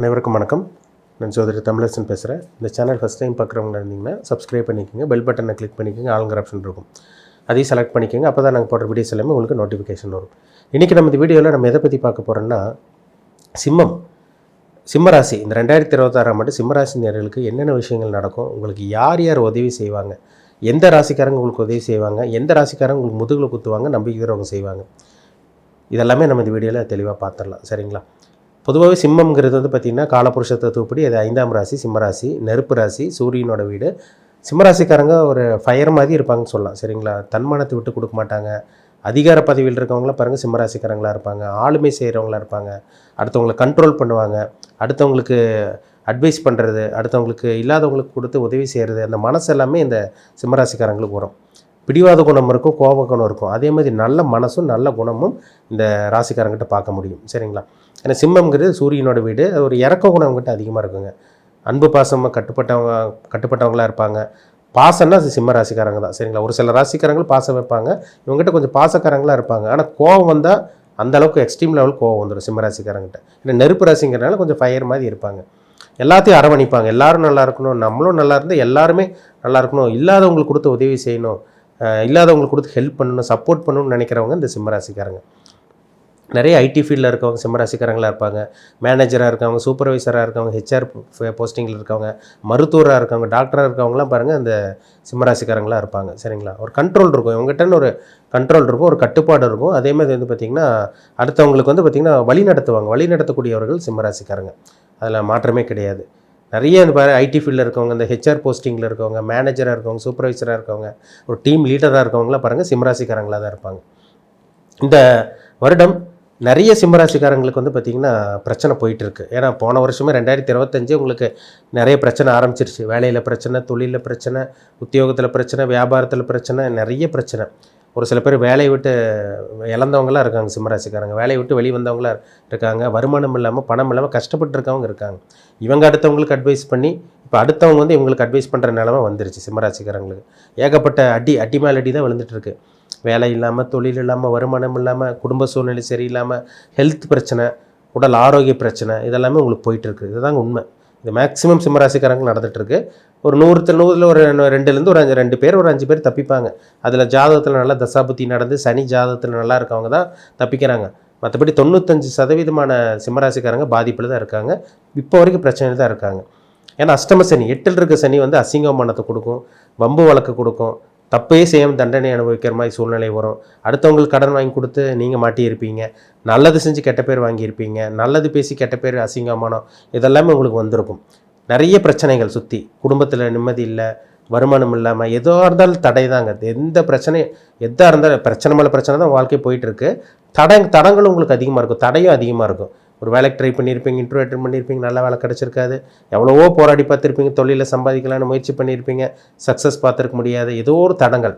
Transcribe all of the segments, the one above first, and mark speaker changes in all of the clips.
Speaker 1: அனைவருக்கும் வணக்கம். நான் சோதரி தமிழரசன் பேசுகிறேன் இந்த சேனல் ஃபஸ்ட் டைம் பார்க்குறவங்க இருந்தீங்கன்னா சப்ஸ்கிரைப் பண்ணிக்கோங்க. பெல் பட்டனை கிளிக் பண்ணிக்கோங்க. ஆளுங்கிற ஆப்ஷன் இருக்கும். அதையும் செலக்ட் பண்ணிக்கோங்க. அப்போ தான் நாங்கள் போடுற வீடியோஸ் எல்லாமே உங்களுக்கு நோட்டிஃபிகேஷன் வரும். இன்றைக்கி நம்ம இந்த வீடியோவில் நம்ம எதை பற்றி பார்க்க போகிறோம்னா சிம்மம். சிம்மராசி. இந்த ரெண்டாயிரத்தி இருபத்தாறாம் ஆண்டு சிம்மராசி நேர்களுக்கு என்னென்ன விஷயங்கள் நடக்கும்? உங்களுக்கு யார் யார் உதவி செய்வாங்க? எந்த ராசிக்காரங்க உங்களுக்கு உதவி செய்வாங்க? எந்த ராசிக்காரங்க உங்களுக்கு முதுகில் குத்துவாங்க? நம்பிக்கைறவங்க செய்வாங்க. இதெல்லாமே நம்ம இந்த வீடியோவில் தெளிவாக பார்த்துடலாம். சரிங்களா? பொதுவாகவே சிம்மம்ங்கிறது வந்து பார்த்திங்கன்னா காலபுருஷ தத்துவப்படி அது ஐந்தாம் ராசி சிம்மராசி நெருப்பு ராசி சூரியனோட வீடு. சிம்மராசிக்காரங்க ஒரு ஃபயர் மாதிரி இருப்பாங்கன்னு சொல்லலாம். சரிங்களா? தன்மானத்தை விட்டு கொடுக்க மாட்டாங்க. அதிகார பதவியில் இருக்கவங்களாம் பாருங்கள் சிம்மராசிக்காரங்களாக இருப்பாங்க. ஆளுமை செய்கிறவங்களா இருப்பாங்க. அடுத்தவங்களை கண்ட்ரோல் பண்ணுவாங்க. அடுத்தவங்களுக்கு அட்வைஸ் பண்ணுறது அடுத்தவங்களுக்கு இல்லாதவங்களுக்கு கொடுத்து உதவி செய்கிறது அந்த மனசு எல்லாமே இந்த சிம்மராசிக்காரங்களுக்கு வரும். பிடிவாத குணம் இருக்கும் கோப குணம் இருக்கும். அதே மாதிரி நல்ல மனசும் நல்ல குணமும் இந்த ராசிக்காரங்கிட்ட பார்க்க முடியும். சரிங்களா? ஏன்னா சிம்மங்கிறது சூரியனோட வீடு அது ஒரு இறக்க குணம் அவங்ககிட்ட அதிகமாக இருக்குங்க. அன்பு பாசமாக கட்டுப்பட்டவங்க கட்டுப்பட்டவங்களா இருப்பாங்க. பாசம்னா சிம்ம ராசிக்காரங்க தான் சரிங்களா? ஒரு சில ராசிக்காரங்கள் பாசம் வைப்பாங்க. இவங்ககிட்ட கொஞ்சம் பாசக்காரங்களாக இருப்பாங்க. ஆனால் கோவம் வந்தால் அந்த அளவுக்கு எக்ஸ்ட்ரீம் லெவல் கோவம் வந்துடும் சிம்ம ராசிக்காரங்கிட்ட. ஏன்னா நெருப்பு ராசிங்கிறனால கொஞ்சம் ஃபயர் மாதிரி இருப்பாங்க. எல்லாத்தையும் அரவணிப்பாங்க. எல்லாரும் நல்லா இருக்கணும் நம்மளும் நல்லா இருந்தால் எல்லாருமே நல்லா இருக்கணும். இல்லாதவங்களுக்கு கொடுத்து உதவி செய்யணும். இல்லாதவங்களுக்கு கொடுத்து ஹெல்ப் பண்ணணும் சப்போர்ட் பண்ணணும்னு நினைக்கிறவங்க இந்த சிம்மராசிக்காரங்க நிறைய ஐடி ஃபீல்டில் இருக்கவங்க சிம்மராசிக்காரங்களாக இருப்பாங்க. மேனேஜராக இருக்கவங்க சூப்பர்வைசராக இருக்கவங்க ஹெச்ஆர் போஸ்டிங்கில் இருக்கவங்க மருத்துவராக இருக்கவங்க டாக்டராக இருக்கவங்களாம் பாருங்கள் அந்த சிம்மராசிக்காரங்களாக இருப்பாங்க. சரிங்களா? ஒரு கண்ட்ரோல் இருக்கும். இவங்ககிட்டன்னு ஒரு கண்ட்ரோல் இருக்கும் ஒரு கட்டுப்பாடு இருக்கும். அதே மாதிரி வந்து பார்த்திங்கன்னா அடுத்தவங்களுக்கு வந்து பார்த்திங்கன்னா வழி நடத்துவாங்க. வழி நடத்தக்கூடியவர்கள் சிம்மராசிக்காரங்க. அதில் மாற்றமே கிடையாது. நிறைய இந்த பாரு ஐடி ஃபீல்டில் இருக்கவங்க இந்த ஹெச்ஆர் போஸ்டிங்கில் இருக்கவங்க மேனேஜராக இருக்கவங்க சூப்பர்வைசராக இருக்கவங்க ஒரு டீம் லீடராக இருக்கவங்களாம் பாருங்கள் சிம்மராசிக்காரங்களாக தான் இருப்பாங்க. இந்த வருடம் நிறைய சிம்மராசிக்காரங்களுக்கு வந்து பார்த்திங்கன்னா பிரச்சனை போயிட்டுருக்கு. ஏன்னா போன வருஷமே ரெண்டாயிரத்தி இருபத்தஞ்சு உங்களுக்கு நிறைய பிரச்சனை ஆரம்பிச்சிருச்சு. வேலையில் பிரச்சனை தொழிலில் பிரச்சனை உத்தியோகத்தில் பிரச்சனை வியாபாரத்தில் பிரச்சனை நிறைய பிரச்சனை. ஒரு சில பேர் வேலையை விட்டு இழந்தவங்களாம் இருக்காங்க சிம்மராசிக்காரங்க. வேலையை விட்டு வெளியே வந்தவங்களாம் இருக்காங்க. வருமானம் இல்லாமல் பணம் இல்லாமல் கஷ்டப்பட்டு இருக்கவங்க இருக்காங்க. இவங்க அடுத்தவங்களுக்கு அட்வைஸ் பண்ணி இப்போ அடுத்தவங்க வந்து இவங்களுக்கு அட்வைஸ் பண்ணுற நிலமை வந்துருச்சு சிம்மராசிக்காரங்களுக்கு. ஏகப்பட்ட அடி அடி மேல் அடி தான் விழுந்துட்டுருக்கு வேலை இல்லாமல் தொழில் இல்லாமல் வருமானம் இல்லாமல் குடும்ப சூழ்நிலை சரியில்லாமல் ஹெல்த் பிரச்சனை உடல் ஆரோக்கிய பிரச்சனை இதெல்லாமே உங்களுக்கு போயிட்டுருக்கு. இதுதாங்க உண்மை. இது மேக்ஸிமம் சிம்மராசிக்காரங்க நடந்துகிட்ருக்கு ஒரு நூறுத்தில் நூறில் ஒரு ரெண்டுலேருந்து ஒரு அஞ்சு ரெண்டு பேர் ஒரு அஞ்சு பேர் தப்பிப்பாங்க. அதில் ஜாதகத்தில் நல்லா தசாபுத்தி நடந்து சனி ஜாதகத்தில் நல்லா இருக்கவங்க தான் தப்பிக்கிறாங்க. மற்றபடி தொண்ணூத்தஞ்சு சதவீதமான சிம்மராசிக்காரங்க பாதிப்பில் தான் இருக்காங்க. இப்போ வரைக்கும் பிரச்சனையில் தான் இருக்காங்க. ஏன்னா அஷ்டம சனி எட்டில் இருக்க சனி வந்து அசிங்கமானத்தை கொடுக்கும் வம்பு வழக்கு கொடுக்கும் தப்பே செய்யாமல் தண்டனை அனுபவிக்கிற மாதிரி சூழ்நிலை வரும். அடுத்தவங்களுக்கு கடன் வாங்கி கொடுத்து நீங்கள் மாட்டியிருப்பீங்க. நல்லது செஞ்சு கெட்ட பேர் வாங்கியிருப்பீங்க. நல்லது பேசி கெட்ட பேர் அசிங்கமானம் இதெல்லாமே உங்களுக்கு வந்திருக்கும். நிறைய பிரச்சனைகள் சுற்றி குடும்பத்தில் நிம்மதி இல்லை வருமானம் இல்லாமல் எதோ இருந்தாலும் தடை தாங்க. எந்த பிரச்சனை எதாக இருந்தாலும் பிரச்சனை மேலே பிரச்சனை தான் வாழ்க்கை போயிட்டுருக்கு தடங் தடங்களும் உங்களுக்கு அதிகமாக இருக்கும். தடையும் அதிகமாக இருக்கும். ஒரு வேலைக்கு ட்ரை பண்ணியிருப்பீங்க இன்டர்வியூ அட்டன் பண்ணியிருப்பீங்க நல்ல வேலை கிடச்சிருக்காது. எவ்வளவோ போராடி பார்த்துருப்பீங்க தொழிலில் சம்பாதிக்கலாம்னு முயற்சி பண்ணியிருப்பீங்க சக்ஸஸ் பார்த்துருக்க முடியாது ஏதோ ஒரு தடங்கள்.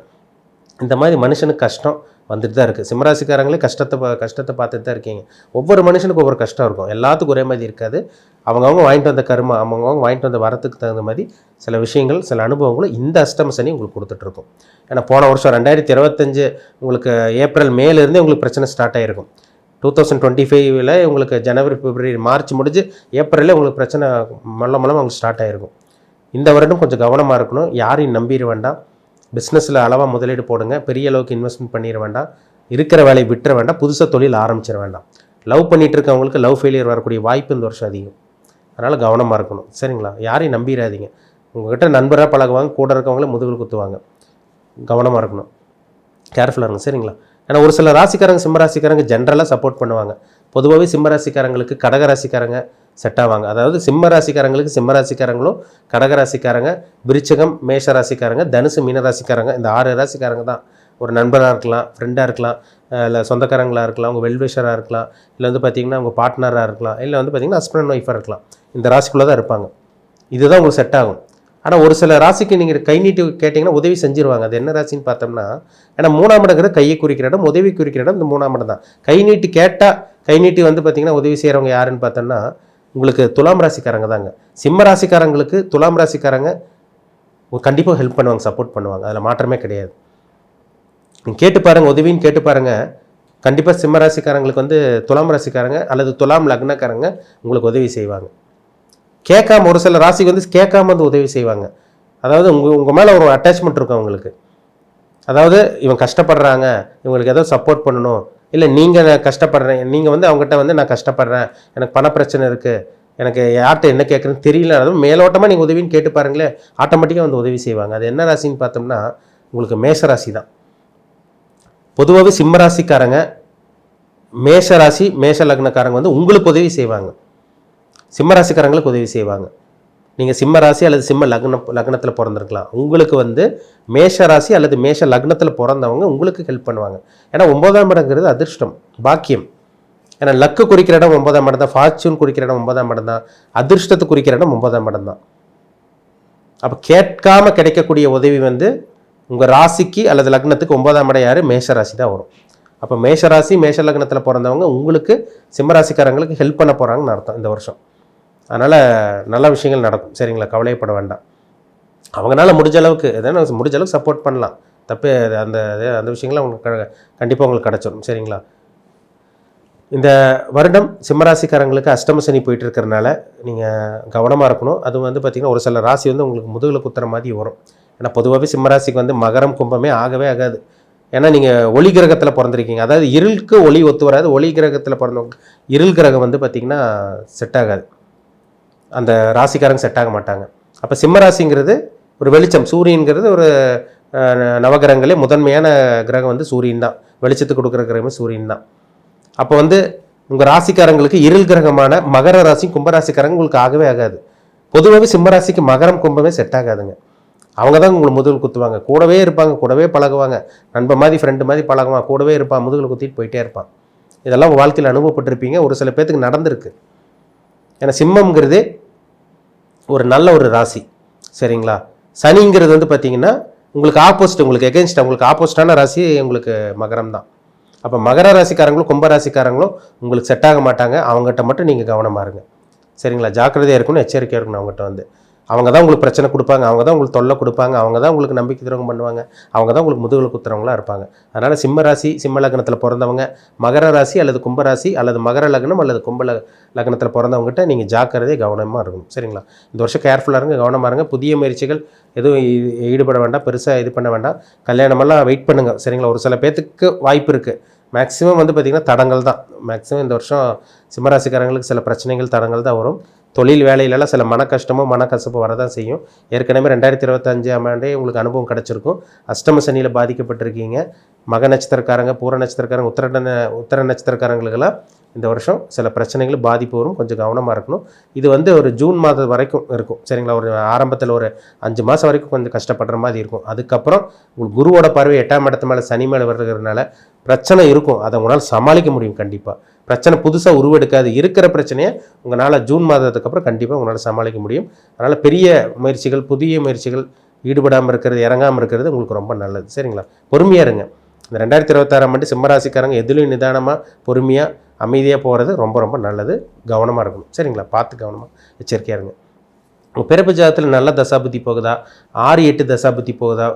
Speaker 1: இந்த மாதிரி மனுஷனுக்கு கஷ்டம் வந்துட்டு தான் இருக்குது சிம்மராசிக்காரங்களே கஷ்டத்தை பா- கஷ்டத்தை பார்த்துட்டு தான் இருக்கீங்க. ஒவ்வொரு மனுஷனுக்கு ஒவ்வொரு கஷ்டம் இருக்கும். எல்லாத்துக்கும் ஒரே மாதிரி இருக்காது. அவங்கவுங்க வாங்கிட்டு வந்த கருமா அவங்கவுங்க வாங்கிட்டு வந்த வரத்துக்கு தகுந்த மாதிரி சில விஷயங்கள் சில அனுபவங்களும் இந்த அஷ்டம சனி உங்களுக்கு கொடுத்துட்ருக்கும் ஏன்னா போன வருஷம் ரெண்டாயிரத்தி இருபத்தஞ்சு உங்களுக்கு ஏப்ரல் மேலேருந்தே உங்களுக்கு பிரச்சனை ஸ்டார்ட் ஆகிருக்கும் டூ தௌசண்ட் டுவெண்ட்டி ஃபைவ்ல உங்களுக்கு ஜனவரி பிப்ரவரி மார்ச் முடிஞ்சு ஏப்ரலில் உங்களுக்கு பிரச்சனை மல்ல மலம் உங்களுக்கு ஸ்டார்ட் ஆகிருக்கும் இந்த வருடம் கொஞ்சம் கவனமாக இருக்கணும். யாரையும் நம்பிட வேண்டாம். பிஸ்னஸில் அளவாக முதலீடு போடுங்க. பெரிய அளவுக்கு இன்வெஸ்ட்மெண்ட் பண்ணிட வேண்டாம். இருக்கிற வேலையை விட்டுற வேண்டாம். புதுசாக தொழில் ஆரம்பிச்சிட வேண்டாம். லவ் பண்ணிட்டு இருக்கவங்களுக்கு லவ் ஃபெயிலியர் வரக்கூடிய வாய்ப்பு இந்த வருஷம் அதிகம். அதனால் கவனமாக இருக்கணும். சரிங்களா? யாரையும் நம்பிடாதீங்க. உங்கள்கிட்ட நண்பராக பழகுவாங்க கூட இருக்கவங்கள முதுகில் குத்துவாங்க. கவனமாக இருக்கணும். கேர்ஃபுல்லாக இருங்க. சரிங்களா? ஏன்னா ஒரு சில ராசிக்காரங்க சிம்மராசிக்காரங்க ஜென்ரலாக சப்போர்ட் பண்ணுவாங்க. பொதுவாகவே சிம்மராசிக்காரங்களுக்கு கடகராசிக்காரங்க கடக ராசிக்காரங்க செட் ஆவாங்க. அதாவது சிம்ம ராசிக்காரங்களுக்கு சிம்ம ராசிக்காரங்களும் கடக ராசிக்காரங்க விருச்சகம் மேஷ ராசிக்காரங்க தனுசு மீன ராசிக்காரங்க இந்த ஆறு ராசிக்காரங்க தான். ஒரு நண்பராக இருக்கலாம் ஃப்ரெண்டாக இருக்கலாம் இல்லை சொந்தக்காரங்களாக இருக்கலாம் அவங்க வெல்விஷராக இருக்கலாம் இல்லை வந்து பார்த்தீங்கன்னா அவங்க பார்ட்னராக இருக்கலாம் இல்லை வந்து பார்த்தீங்கன்னா ஹஸ்பண்ட் அண்ட் ஒய்ஃபாக இருக்கலாம். இந்த ராசிக்குள்ளே தான் இருப்பாங்க. இதுதான் உங்களுக்கு செட் ஆகும். ஆனால் ஒரு சில ராசிக்கு நீங்கள் கை நீட்டி கேட்டிங்கன்னா உதவி செஞ்சிருவாங்க. அது என்ன ராசின்னு பார்த்தோம்னா ஏன்னா மூணாம் இடங்கிறது கையை குறிக்கிற இடம் உதவி குறிக்கிற இடம் இந்த மூணாம் இடம் தான். கை நீட்டி கேட்டால் கை நீட்டி வந்து பார்த்தீங்கன்னா உதவி செய்கிறவங்க யாருன்னு பார்த்தோம்னா உங்களுக்கு துலாம் ராசிக்காரங்க தாங்க. சிம்ம ராசிக்காரங்களுக்கு துலாம் ராசிக்காரங்க கண்டிப்பாக ஹெல்ப் பண்ணுவாங்க சப்போர்ட் பண்ணுவாங்க. அதில் மாற்றமே கிடையாது. நீங்கள் கேட்டு பாருங்கள் உதவின்னு கேட்டு பாருங்கள் கண்டிப்பாக சிம்ம ராசிக்காரங்களுக்கு வந்து துலாம் ராசிக்காரங்க அல்லது துலாம் லக்னக்காரங்க உங்களுக்கு உதவி செய்வாங்க. கேட்காம ஒரு சில ராசிக்கு வந்து கேட்காம வந்து உதவி செய்வாங்க. அதாவது உங்கள் உங்கள் மேலே ஒரு அட்டாச்மெண்ட் இருக்கும் அவங்களுக்கு. அதாவது இவன் கஷ்டப்படுறாங்க இவங்களுக்கு ஏதோ சப்போர்ட் பண்ணணும். இல்லை நீங்கள் கஷ்டப்படுறேன் நீங்கள் வந்து அவங்ககிட்ட வந்து நான் கஷ்டப்படுறேன் எனக்கு பண பிரச்சனை இருக்குது எனக்கு யார்கிட்ட என்ன கேட்குறேன்னு தெரியல அதுவும் மேலோட்டமாக நீங்கள் உதவின்னு கேட்டு பாருங்களேன் ஆட்டோமேட்டிக்காக வந்து உதவி செய்வாங்க. அது என்ன ராசின்னு பார்த்தோம்னா உங்களுக்கு மேஷ ராசி தான். பொதுவாகவே சிம்ம ராசிக்காரங்க மேஷ ராசி மேஷ லக்னக்காரங்க வந்து உங்களுக்கு உதவி செய்வாங்க. சிம்ம ராசிக்காரங்களுக்கு உதவி செய்வாங்க. நீங்கள் சிம்ம ராசி அல்லது சிம்ம லக்னம் லக்னத்தில் பிறந்திருக்கலாம். உங்களுக்கு வந்து மேஷ ராசி அல்லது மேஷ லக்னத்தில் பிறந்தவங்க உங்களுக்கு ஹெல்ப் பண்ணுவாங்க. ஏன்னா ஒன்பதாம் இடங்கிறது அதிர்ஷ்டம் பாக்கியம். ஏன்னா லக்கு குறிக்கிற இடம் ஒன்பதாம் இடம் தான் ஃபார்ச்சூன் குறிக்கிற இடம் ஒன்பதாம் இடம் தான் அதிர்ஷ்டத்தை குறிக்கிற இடம் ஒன்பதாம் இடம் தான். அப்போ கேட்காம கிடைக்கக்கூடிய உதவி வந்து உங்கள் ராசிக்கு அல்லது லக்னத்துக்கு ஒன்பதாம் இடம் யார்? மேஷ ராசி தான் வரும். அப்போ மேஷ ராசி மேஷ லக்னத்தில் பிறந்தவங்க உங்களுக்கு சிம்ம ராசிக்காரங்களுக்கு ஹெல்ப் பண்ண போகிறாங்கன்னு அர்த்தம் இந்த வருஷம். அதனால் நல்ல விஷயங்கள் நடக்கும். சரிங்களா? கவலையப்பட வேண்டாம். அவங்களால முடிஞ்ச அளவுக்கு எதனா முடிஞ்ச அளவுக்கு சப்போர்ட் பண்ணலாம். தப்பு அது அந்த அந்த விஷயங்கள்லாம் உங்களுக்கு கண்டிப்பாக உங்களுக்கு கிடச்சிடும் சரிங்களா? இந்த வருடம் சிம்மராசிக்காரங்களுக்கு அஷ்டம சனி போயிட்டு இருக்கிறனால நீங்கள் கவனமாக இருக்கணும். அது வந்து பார்த்திங்கன்னா ஒரு சில ராசி வந்து உங்களுக்கு முதுகில் குத்துற மாதிரி வரும். ஏன்னா பொதுவாகவே சிம்மராசிக்கு வந்து மகரம் கும்பமே ஆகவே ஆகாது. ஏன்னா நீங்கள் ஒளி கிரகத்தில் பிறந்திருக்கீங்க. அதாவது இருளுக்கு ஒளி ஒத்து வராது. ஒளி கிரகத்தில் பிறந்தவங்க இருள் கிரகம் வந்து பார்த்திங்கன்னா செட் ஆகாது. அந்த ராசிக்காரங்க செட் ஆக மாட்டாங்க. அப்போ சிம்மராசிங்கிறது ஒரு வெளிச்சம். சூரியன்கிறது ஒரு நவகிரகங்களே முதன்மையான கிரகம் வந்து சூரியன் தான். வெளிச்சத்துக்கு கொடுக்குற கிரகமே சூரியன் தான். அப்போ வந்து உங்கள் ராசிக்காரங்களுக்கு இருள் கிரகமான மகர ராசி கும்பராசிக்காரங்க உங்களுக்கு ஆகவே ஆகாது. பொதுவாகவே சிம்மராசிக்கு மகரம் கும்பமே செட் ஆகாதுங்க. அவங்க தான் உங்களுக்கு முதுகில் குத்துவாங்க. கூடவே இருப்பாங்க கூடவே பழகுவாங்க. நண்பன் மாதிரி ஃப்ரெண்டு மாதிரி பழகுவான் கூடவே இருப்பான் முதுகில் குத்திட்டு போயிட்டே இருப்பான். இதெல்லாம் வாழ்க்கையில் அனுபவப்பட்டிருப்பீங்க. ஒரு சில பேர்த்துக்கு நடந்திருக்கு. ஏன்னா சிம்மங்கிறது ஒரு நல்ல ஒரு ராசி. சரிங்களா? சனிங்கிறது வந்து பார்த்தீங்கன்னா உங்களுக்கு ஆப்போசிட் உங்களுக்கு எகென்ஸ்ட் உங்களுக்கு ஆப்போசிட்டான ராசி உங்களுக்கு மகரம் தான். அப்போ மகர ராசிக்காரங்களும் கும்ப ராசிக்காரங்களும் உங்களுக்கு செட் ஆக மாட்டாங்க. அவங்ககிட்ட மட்டும் நீங்கள் கவனமாக இருங்க. சரிங்களா? ஜாக்கிரதையாக இருக்கணும் எச்சரிக்கையாக இருக்கணும் அவங்ககிட்ட வந்து. அவங்க தான் உங்களுக்கு பிரச்சனை கொடுப்பாங்க. அவங்க தான் உங்களுக்கு தொல்லை கொடுப்பாங்க. அவங்க தான் உங்களுக்கு நம்பிக்கை துரோகம் பண்ணுவாங்க. அவங்க தான் உங்களுக்கு முதுகில் குத்துறவங்களா இருப்பாங்க. அதனால் சிம்ம ராசி சிம்ம லக்னத்தில் பிறந்தவங்க மகர ராசி அல்லது கும்ப ராசி அல்லது மகர லக்னம் அல்லது கும்ப லக்னத்தில் பிறந்தவங்ககிட்ட நீங்கள் ஜாக்கிரதையே கவனமாக இருக்கணும். சரிங்களா? இந்த வருஷம் கேர்ஃபுல்லாக இருங்க கவனமாக இருங்க. புதிய முயற்சிகள் எதுவும் ஈடுபட வேண்டாம். பெருசாக இது பண்ண வேண்டாம். கல்யாணமெல்லாம் வெயிட் பண்ணுங்கள் சரிங்களா? ஒரு சில பேர்த்துக்கு வாய்ப்பு இருக்குது மேக்ஸிமம் வந்து பார்த்திங்கன்னா தடங்கள் தான் மேக்ஸிமம் இந்த வருஷம் சிம்மராசிக்காரங்களுக்கு சில பிரச்சனைகள் தடங்கள் தான் வரும். தொழில் வேலையிலலாம் சில மன கஷ்டமோ மனக்கசப்பு வரதான் செய்யும். ஏற்கனவே ரெண்டாயிரத்தி இருபத்தஞ்சாம் ஆண்டே உங்களுக்கு அனுபவம் கிடச்சிருக்கும். அஷ்டம சனியில் பாதிக்கப்பட்டிருக்கீங்க. மக நட்சத்திரக்காரங்க பூர நட்சத்திரக்காரங்க உத்தர ந- உத்தர நட்சத்திரக்காரங்களுக்கெல்லாம் இந்த வருஷம் சில பிரச்சனைகள் பாதிப்பு வரும். கொஞ்சம் கவனமாக இருக்கணும். இது வந்து ஒரு ஜூன் மாதம் வரைக்கும் இருக்கும். சரிங்களா? ஒரு ஆரம்பத்தில் ஒரு அஞ்சு மாதம் வரைக்கும் கொஞ்சம் கஷ்டப்படுற மாதிரி இருக்கும். அதுக்கப்புறம் உங்களுக்கு குருவோட பார்வை எட்டாம் இடத்து மேலே சனி மேலே வருகிறதுனால பிரச்சனை இருக்கும். அதை உங்களால் சமாளிக்க முடியும் கண்டிப்பாக பிரச்சனை புதுசாக உருவெடுக்காது. இருக்கிற பிரச்சனையை உங்களால் ஜூன் மாதத்துக்கு அப்புறம் கண்டிப்பாக உங்களால் சமாளிக்க முடியும். அதனால் பெரிய முயற்சிகள் புதிய முயற்சிகள் ஈடுபடாமல் இருக்கிறது இறங்காமல் இருக்கிறது உங்களுக்கு ரொம்ப நல்லது. சரிங்களா? பொறுமையாக இருங்க. இந்த ரெண்டாயிரத்தி இருபத்தாறாம் ஆண்டு சிம்மராசிக்காரங்க எதுலையும் நிதானமாக பொறுமையாக அமைதியாக போகிறது ரொம்ப ரொம்ப நல்லது. கவனமாக இருக்கணும். சரிங்களா? பார்த்து கவனமாக எச்சரிக்கையாக இருங்க. உங்கள் பிறப்பு ஜாதத்தில் நல்ல தசாபுத்தி போகுதா? ஆறு எட்டு தசாபுத்தி போகுதா?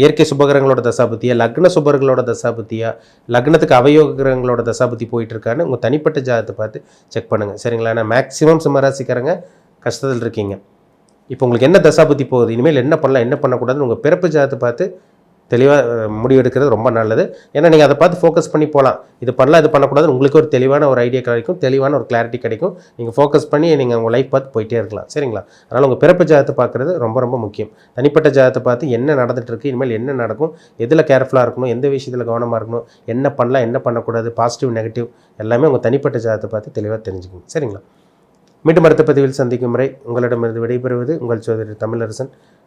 Speaker 1: இயற்கை சுபகிரகங்களோட தசாபுத்தியா லக்ன சுபர்களோட தசாபத்தியா லக்னத்துக்கு அவயோக கிரகங்களோட தசாபுத்தி போயிட்டு இருக்கான்னு உங்கள் தனிப்பட்ட ஜாதத்தை பார்த்து செக் பண்ணுங்கள் சரிங்களா? ஏன்னா மேக்ஸிமம் சிம்மராசிக்காரங்க கஷ்டத்தில் இருக்கீங்க. இப்போ உங்களுக்கு என்ன தசாபுத்தி போகுது? இனிமேல் என்ன பண்ணலாம்? என்ன பண்ணக்கூடாதுன்னு உங்கள் பிறப்பு ஜாதத்தை பார்த்து தெளிவாக முடிவெடுக்கிறது ரொம்ப நல்லது. ஏன்னா நீங்கள் அதை பார்த்து ஃபோக்கஸ் பண்ணி போகலாம் இது பண்ணலாம் இது பண்ணக்கூடாதுன்னு உங்களுக்கு ஒரு தெளிவான ஒரு ஐடியா கிடைக்கும் தெளிவான ஒரு கிளாரிட்டி கிடைக்கும். நீங்கள் ஃபோக்கஸ் பண்ணி நீங்கள் உங்கள் லைஃப் பார்த்து போயிட்டே இருக்கலாம். சரிங்களா? அதனால் உங்கள் பிறப்பு ஜாதத்தை பார்க்குறது ரொம்ப ரொம்ப முக்கியம். தனிப்பட்ட ஜாதத்தை பார்த்து என்ன நடந்துகிட்ருக்கு இனிமேல் என்ன நடக்கும் எதில் கேர்ஃபுல்லாக இருக்கணும் எந்த விஷயத்தில் கவனமாக இருக்கணும் என்ன பண்ணலாம் என்ன பண்ணக்கூடாது பாசிட்டிவ் நெகட்டிவ் எல்லாமே உங்கள் தனிப்பட்ட ஜாதத்தை பார்த்து தெளிவாக தெரிஞ்சுக்கணும். சரிங்களா? மீண்டும் அடுத்த பதிவில் சந்திக்கும் முறை உங்களிடமிருந்து விடைபெறுவது உங்கள் சோதரி தமிழரசன்.